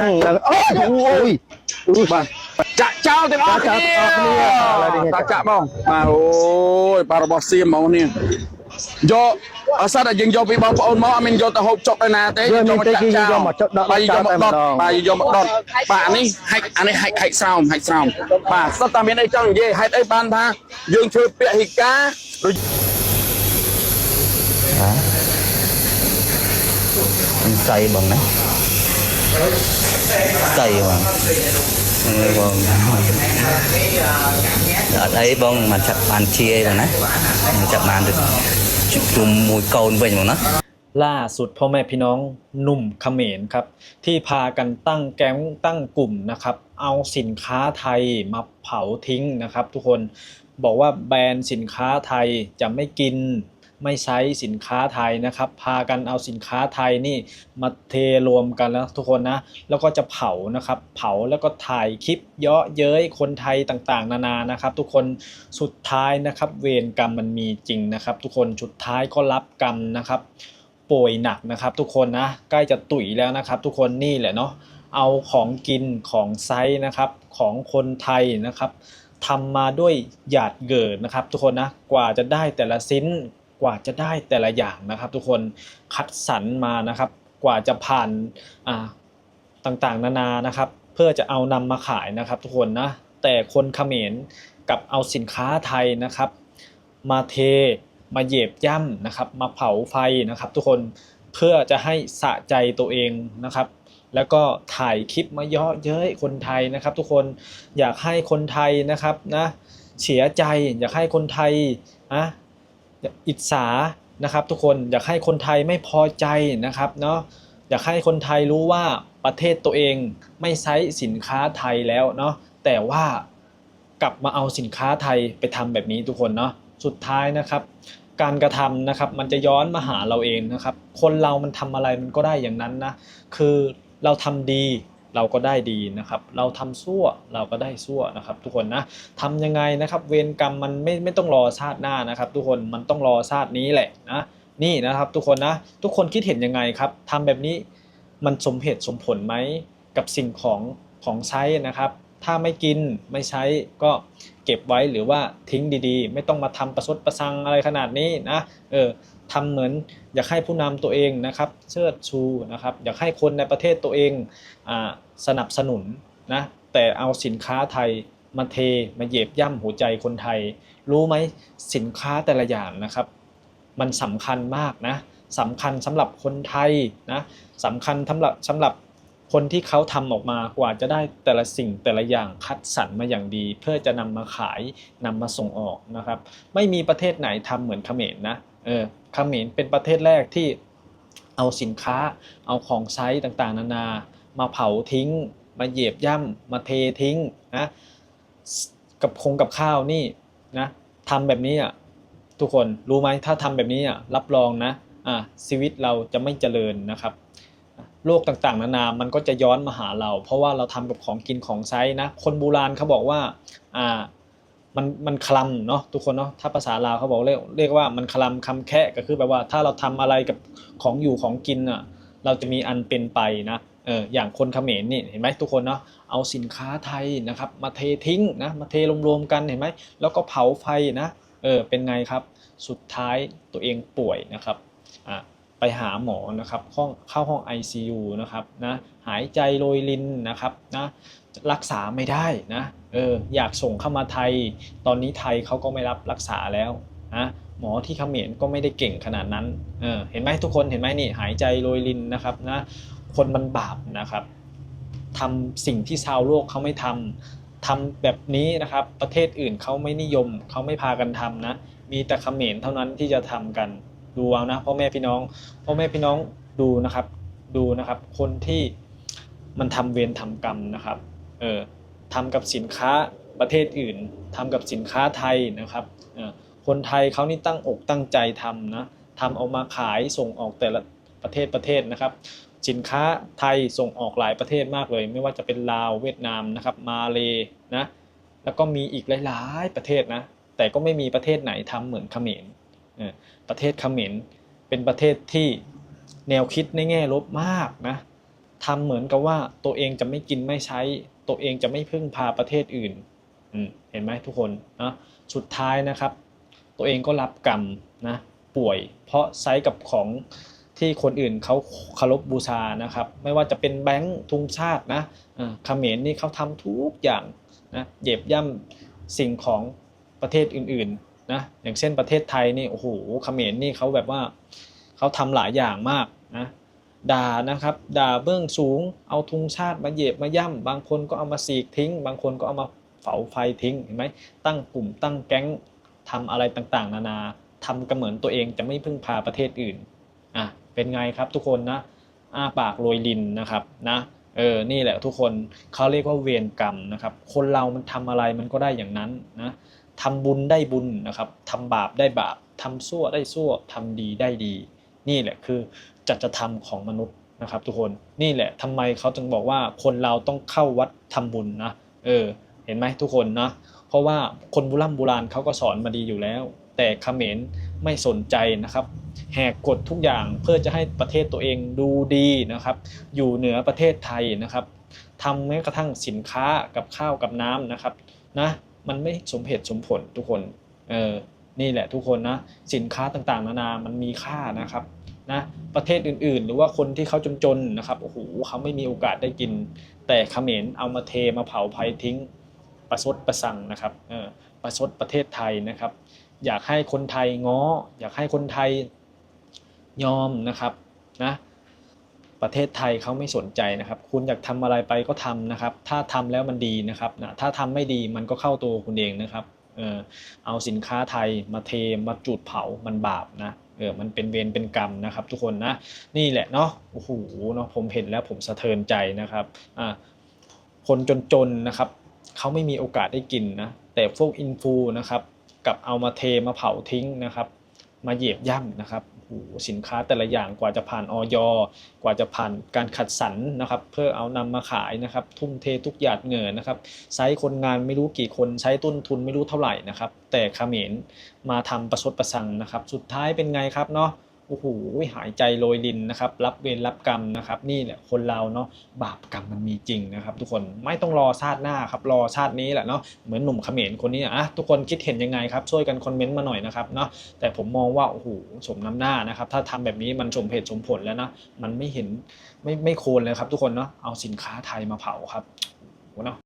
អូយអូយបាទចាក់ចោលទាំងអស់គ្នាតាចាក់បងបាទអូយបាទរបស់សៀមហ្មងនេះយកអសតតែយើងយកពីបងប្អូនមកអត់មានយកទៅហូបចុកទៅណាទេយកមកចាក់ចោលបាទយកមកដុតបាទយកមកដុតបាទអានេះហាច់អានេះហាច់ហាច់ស្រោមហាច់ស្រោមបាទសុទ្ធតែមានអីចង់និយាយហេតុអីបានថាយើងធ្វើពាក្យហិកាដូចអ៊ីនសៃបងណា bằng Ừ, bằng ở đấy bằng mà chặt bàn chia rồi đấy chặt bàn được chùm mùi cồn về mà nó ล่าสุดพ่อแม่พี่น้องหนุ่มเขมรครับ ที่พากันตั้งแก๊งตั้งกลุ่มนะครับ เอาสินค้าไทยมาเผาทิ้งนะครับ ทุกคนบอกว่าแบรนด์สินค้าไทยจะไม่กิน ไม่ใช้สินค้าไทยนะครับ พากันเอาสินค้าไทยนี่มาเทรวมกันแล้วทุกคนนะ แล้วก็จะเผานะครับ เผาแล้วก็ถ่ายคลิปเยาะเย้ยคนไทยต่างๆ นานานะครับ ทุกคนสุดท้ายนะครับ เวรกรรมมันมีจริงนะครับ ทุกคนสุดท้ายก็รับกรรมนะครับป่วยหนักนะครับทุกคนนะใกล้จะตุ๋ยแล้วนะครับ ทุกคนนี่แหละเนาะเอาของกินของไซส์นะครับของคนไทยนะครับทำมาด้วยหยาดเกิดนะครับ ทุกคนนะกว่าจะได้แต่ละชิ้น กว่าจะได้แต่ละอย่างนะครับ ทุกคนคัดสรรมานะครับ กว่าจะผ่านอ่าต่างๆ นานานะครับ เพื่อจะเอานำมาขายนะครับ ทุกคนนะแต่คนเขมรกับเอาสินค้าไทยนะครับ มาเทมาเหยียบย่ำนะครับ มาเผาไฟนะครับ ทุกคนเพื่อจะให้สะใจตัวเองนะครับ แล้วก็ถ่ายคลิปมาเยาะเย้ยคนไทยนะครับ ทุกคนอยากให้คนไทยนะครับนะเสียใจอยากให้คนไทยนะ อิจฉานะครับ ทุกคนอยากให้คนไทยไม่พอใจนะครับเนาะอยากให้คนไทยรู้ว่าประเทศตัวเองไม่ใช้สินค้าไทยแล้วเนาะแต่ว่ากลับมาเอาสินค้าไทยไปทำแบบนี้ทุกคนเนาะสุดท้ายนะครับ การกระทำนะครับมันจะย้อนมาหาเราเองนะครับ คนเรามันทำอะไรมันก็ได้อย่างนั้นนะคือเราทำดี เราก็ได้ดีนะครับ เราทำชั่วเราก็ได้ชั่วนะครับ ทุกคนนะทำยังไงนะครับ เวรกรรมมันไม่ไม่ต้องรอชาติหน้านะครับ ทุกคนมันต้องรอชาตินี้แหละนะนี่นะครับ ทุกคนนะทุกคนคิดเห็นยังไงครับทำแบบนี้มันสมเหตุสมผลไหมกับสิ่งของของใช้นะครับ ถ้าไม่กินไม่ใช้ก็เก็บไว้หรือว่าทิ้งดีๆ ไม่ต้องมาทำประชดประชังอะไรขนาดนี้นะเออ ทำเหมือนอยากให้ผู้นำตัวเองนะครับเชิดชูนะครับอยากให้คนในประเทศตัวเองอสนับสนุนนะแต่เอาสินค้าไทยมาเทมาเหยียบย่ำหัวใจคนไทย รู้ไหมสินค้าแต่ละอย่างนะครับ มันสำคัญมากนะสำคัญสำหรับคนไทยนะสำคัญสำหรับสำหรับคนที่เขาทำออกมากว่าจะได้แต่ละสิ่งแต่ละอย่างคัดสรรมาอย่างดี เพื่อจะนำมาขายนำมาส่งออกนะครับ ไม่มีประเทศไหนทำเหมือนเขมรนะเออ เขมรเป็นประเทศแรกที่เอาสินค้า เอาของใช้ต่างๆ นานา มาเผาทิ้ง มาเหยียบย่ำมาเททิ้งนะกับคงกับข้าวนี่นะทำแบบนี้อะทุกคนรู้ไหมถ้าทำแบบนี้อะรับรองนะอะชีวิตเราจะไม่เจริญนะครับโรคต่างๆ นานา มันก็จะย้อนมาหาเรา เพราะว่าเราทำกับของกินของใช้นะ คนโบราณเขาบอกว่า อ่า มันมันคลำเนาะทุกคนเนาะถ้าภาษาลาวเขาบอกเรียกเรียกว่ามันคลำคำแคะก็คือแบบว่าถ้าเราทำอะไรกับของอยู่ของกินอะเราจะมีอันเป็นไปนะเอออย่างคนเขมรนี่เห็นไหมทุกคนเนาะเอาสินค้าไทยนะครับมาเททิ้งนะมาเทรวมๆกันเห็นไหมแล้วก็เผาไฟนะเออเป็นไงครับสุดท้ายตัวเองป่วยนะครับอะไปหาหมอนะครับห้องเข้าห้อง ICU นะครับนะหายใจโรยลินนะครับนะรักษาไม่ได้นะ เอออยากส่งเข้ามาไทย ตอนนี้ไทยเขาก็ไม่รับรักษาแล้วนะหมอที่เขมรก็ไม่ได้เก่งขนาดนั้นเออเห็นไหมทุกคนเห็นไหมนี่หายใจโรยลินนะครับนะคนมันบาปนะครับทำสิ่งที่ชาวโลกเขาไม่ทำทำแบบนี้นะครับ ประเทศอื่นเขาไม่นิยมเขาไม่พากันทำนะมีแต่เขมรเท่านั้นที่จะทำกันดูเอานะพ่อแม่พี่น้องพ่อแม่พี่น้องดูนะครับดูนะครับ คนที่มันทำเวรทำกรรมนะครับเออ ทำกับสินค้าประเทศอื่นทำกับสินค้าไทยนะครับคนไทยเขานี่ตั้งอกตั้งใจทำนะทำเอามาขายส่งออกแต่ละประเทศประเทศนะครับ สินค้าไทยส่งออกหลายประเทศมากเลย ไม่ว่าจะเป็นลาวเวียดนามนะครับมาเลนะแล้วก็มีอีกหลายๆประเทศนะแต่ก็ไม่มีประเทศไหนทำเหมือนเขมรเออประเทศเขมรเป็นประเทศที่แนวคิดในแง่ลบมากนะทำเหมือนกับว่าตัวเองจะไม่กินไม่ใช้ ตัวเองจะไม่พึ่งพาประเทศอื่นเห็นไหมทุกคนนะสุดท้ายนะครับ ตัวเองก็รับกรรมนะป่วย เพราะไซส์กับของที่คนอื่นเขาเคารพบูชานะครับ ไม่ว่าจะเป็นแบงค์ทุงชาตินะอ่าเขมรนี่เขาทำทุกอย่างนะเหยียบย่ำสิ่งของประเทศอื่นๆนะอย่างเช่นประเทศไทยนี่โอ้โหเขมรนี่เขาแบบว่าเขาทำหลายอย่างมากนะ ด่านะครับ ด่าเบื้องสูง เอาทุงชาติมาเหยียบมาย่ำบางคนก็เอามาสีกทิ้ง บางคนก็เอามาเผาไฟทิ้งเห็นไหมตั้งกลุ่มตั้งแก๊งทำอะไรต่างๆ นานาทำก็เหมือนตัวเองจะไม่พึ่งพาประเทศอื่นอะเป็นไงครับทุกคนนะอ้าปากโรยลินนะครับนะเออนี่แหละทุกคนเขาเรียกว่าเวรกรรมนะครับ คนเรามันทำอะไรมันก็ได้อย่างนั้นนะทำบุญได้บุญนะครับทำบาปได้บาปทำชั่วได้ชั่วทำดีได้ดี นี่แหละคือ จัจธรรมของมนุษย์นะครับทุกคนนี่แหละทำไมเขาจึงบอกว่าคนเราต้องเข้าวัดทำบุญนะเออเห็นไหมทุกคนนะเพราะว่าคนโบราณโบราณเขาก็สอนมาดีอยู่แล้ว แต่เขมรไม่สนใจนะครับ แหกกฎทุกอย่างเพื่อจะให้ประเทศตัวเองดูดีนะครับ อยู่เหนือประเทศไทยนะครับทำแม้กระทั่งสินค้ากับข้าวกับน้ำนะครับนะมันไม่สมเหตุสมผลทุกคนเออนี่แหละทุกคนนะสินค้าต่างๆ นานามันมีค่านะครับ นะประเทศอื่นๆ หรือว่าคนที่เขาจนๆนะครับโอ้โหเขาไม่มีโอกาสได้กิน แต่เขมรเอามาเทมาเผาไฟทิ้งประชดประสังนะครับเออประชดประเทศไทยนะครับ อยากให้คนไทยง้อ อยากให้คนไทยยอมนะครับนะประเทศไทยเขาไม่สนใจนะครับ คุณอยากทำอะไรไปก็ทำนะครับ ถ้าทำแล้วมันดีนะครับนะถ้าทำไม่ดีมันก็เข้าตัวคุณเองนะครับเออเอาสินค้าไทยมาเทมาจุดเผามันบาปนะ เออมันเป็นเวรเป็นกรรมนะครับ ทุกคนนะนี่แหละเนาะโอ้โหเนาะผมเห็นแล้วผมสะเทือนใจนะครับอ่าคนจนๆนะครับเขาไม่มีโอกาสได้กินนะแต่พวกอินฟูนะครับกับเอามาเทมาเผาทิ้งนะครับ มาเหยียบย่ำนะครับ สินค้าแต่ละอย่างกว่าจะผ่านออยกว่าจะผ่านการขัดสรรนะครับ เพื่อเอานำมาขายนะครับ ทุ่มเททุกหยาดเหงื่อนะครับใช้คนงานไม่รู้กี่คนใช้ต้นทุนไม่รู้เท่าไหร่นะครับ แต่เขมรมาทำประชดประสังนะครับ สุดท้ายเป็นไงครับเนาะ โอ้โหหายใจโรยลินนะครับ รับเวรรับกรรมนะครับ นี่แหละคนเราเนาะบาปกรรมมันมีจริงนะครับ ทุกคนไม่ต้องรอชาติหน้าครับรอชาตินี้แหละเนาะเหมือนหนุ่มเขมรคนนี้อะทุกคนคิดเห็นยังไงครับช่วยกันคอมเมนต์มาหน่อยนะครับเนาะแต่ผมมองว่าโอ้โหสมน้ำหน้านะครับ ถ้าทำแบบนี้มันสมเหตุสมผลแล้วนะมันไม่เห็นไม่ไม่โควรเลยครับ ทุกคนเนาะเอาสินค้าไทยมาเผาครับโอ้โหเนาะ